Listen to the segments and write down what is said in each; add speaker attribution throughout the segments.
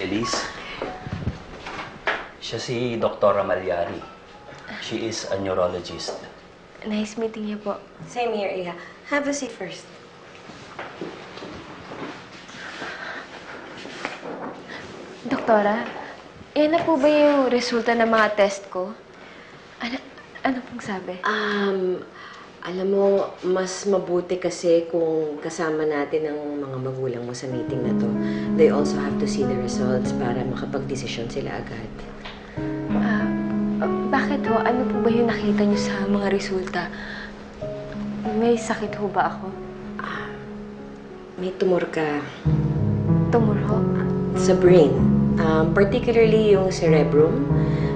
Speaker 1: Elise, siya si Dr. Ramalyari. She is a neurologist.
Speaker 2: Nice meeting you po.
Speaker 3: Same here, Iha. Have a seat first.
Speaker 2: Doktora, yan na po ba yung resulta ng mga test ko? Ano, ano pong sabi?
Speaker 3: Um, alam mo, mas mabuti kasi kung kasama natin ang mga magulang mo sa meeting na to. They also have to see the results para makapag-desisyon sila agad.
Speaker 2: Ah, ah, bakit ho? Ano po ba yung nakita niyo sa mga resulta? May sakit ho ba ako?
Speaker 3: May tumor ka
Speaker 2: Tumor ho?
Speaker 3: sa brain. Um, particularly yung cerebrum.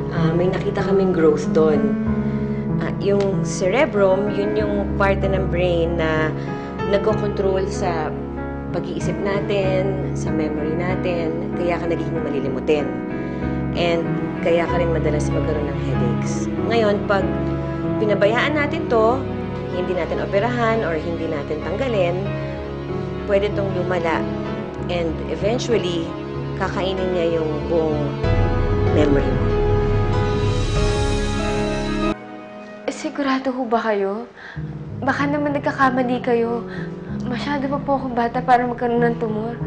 Speaker 3: Ah, may nakita kaming growth doon. Ah, yung cerebrum, yun yung parte ng brain na nagko-control sa pag-iisip natin, sa memory natin, kaya ka nagiging malilimutin. And kaya ka rin madalas magkaroon ng headaches. Ngayon, pag pinabayaan natin to, hindi natin operahan or hindi natin tanggalin, pwede tong lumala. And eventually, kakainin niya yung buong
Speaker 2: sigurado ho ba kayo? Baka naman nagkakamali kayo. Masyado pa po akong bata para magkaroon ng tumor.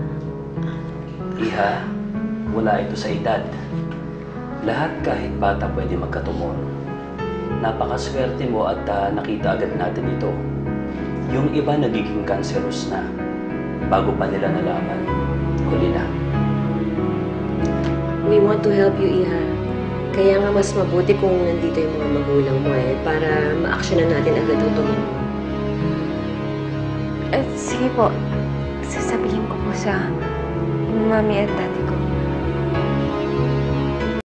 Speaker 1: Iha, wala ito sa edad. Lahat kahit bata pwede magkatumor. Napakaswerte mo at ah, nakita agad natin ito. Yung iba nagiging cancerous na bago pa nila nalaman. Huli na.
Speaker 3: We want to help you, Iha. Kaya nga mas mabuti kung nandito yung mga magulang mo eh, para ma-actionan natin agad ang tumor mo.
Speaker 2: Eh, sige po. Sasabihin ko po sa mami at daddy ko.